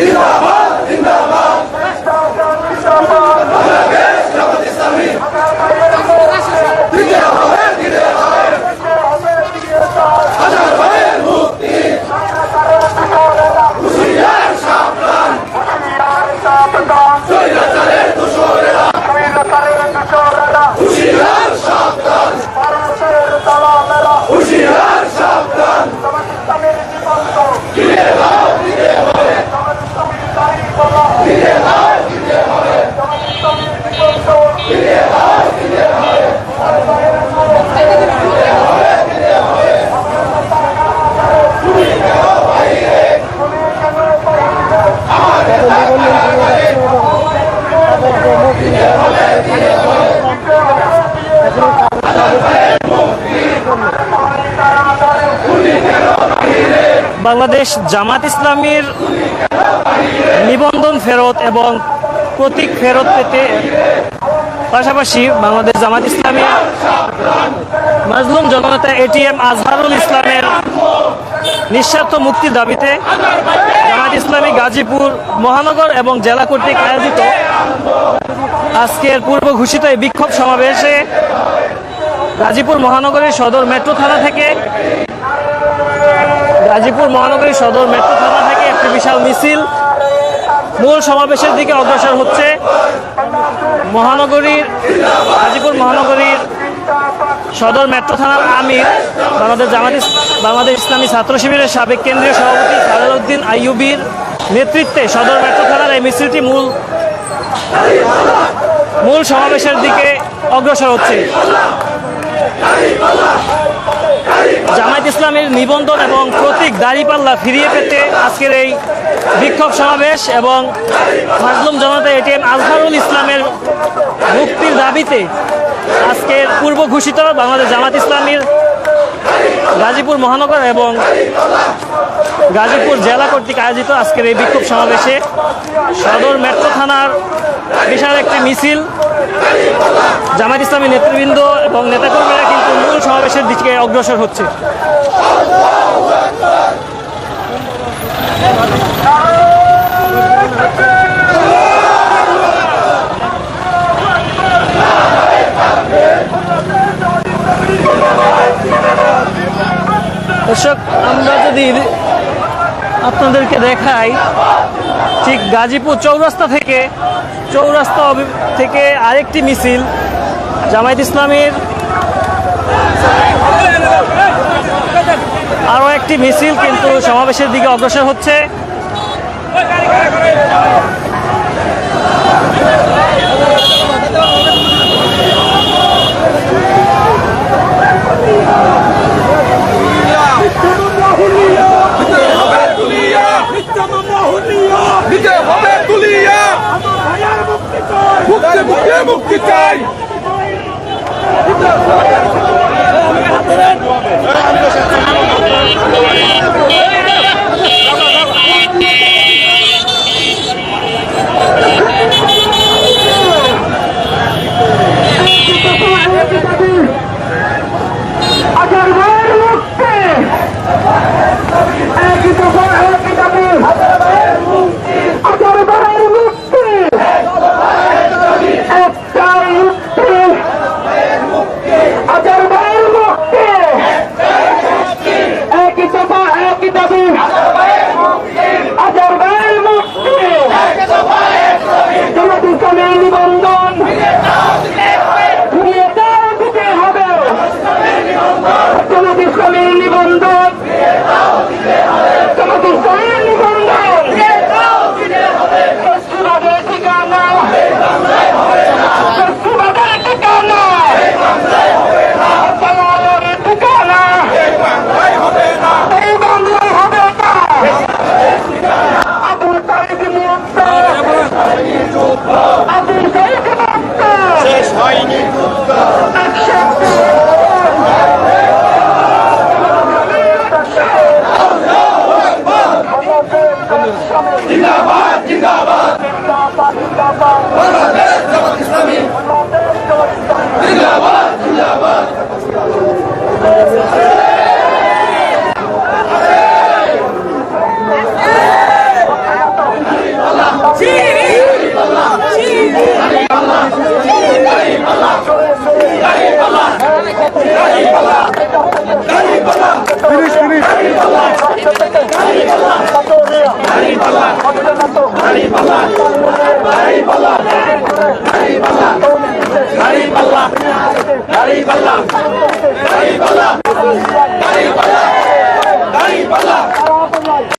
Vida Bangladesh Jamaat ইসলামীর নিবন্ধন ফেরত এবং প্রতীক ফেরত পেতে পাশাপাশি বাংলাদেশ জামাত ইসলামী মাজলুম জননেতা এটিএম আজহারুল ইসলামের নিঃস্বার্থ মুক্তির দাবিতে জামাত ইসলামী গাজীপুর মহানগর এবং জেলা কর্তৃক আয়োজিত আজকের পূর্ব ঘোষিত এই বিক্ষোভ সমাবেশে গাজীপুর মহানগরীর সদর মেট্রো থানা থেকে গাজীপুর মহানগরী সদর মেট্রো থানা থেকে একটি বিশাল মিছিল। মূল সমাবেশের দিকে অগ্রসর হচ্ছে মহানগরীর গাজীপুর মহানগরীর সদর মেট্রো থানার আমির, বাংলাদেশ জামাতিস বাংলাদেশ ইসলামী ছাত্র শিবিরের সাবেক কেন্দ্রীয় সভাপতি সালার উদ্দিন আইয়ুবির নেতৃত্বে সদর মেট্রো থানার এই মিছিলটি মূল মূল সমাবেশের দিকে অগ্রসর হচ্ছে। জামায়াত ইসলামের নিবন্ধন এবং প্রতীক দাড়িপাল্লা ফিরিয়ে পেতে আজকের এই বিক্ষোভ সমাবেশ এবং মাজলুম জনতা এটিএম আজহারুল ইসলামের মুক্তির দাবিতে আজকের পূর্ব ঘোষিত বাংলাদেশ জামাত ইসলামীর গাজীপুর মহানগর এবং গাজীপুর জেলা কর্তৃক আয়োজিত আজকের এই বিক্ষোভ সমাবেশে সদর মেট্রো থানার বিশাল একটি মিছিল জামায়াত ইসলামী নেতৃবৃন্দ এবং নেতাকর্মীরা সমাবেশের দিকে অগ্রসর হচ্ছে। দর্শক, আমরা যদি আপনাদেরকে দেখাই, ঠিক গাজীপুর চৌরাস্তা থেকে চৌরাস্তা থেকে আরেকটি মিছিল জামায়াত ইসলামীর একটি মিছিল কিন্তু সমাবেশের দিকে অগ্রসর হচ্ছে। মুক্তি চাই। বাংলাদেশ জামাত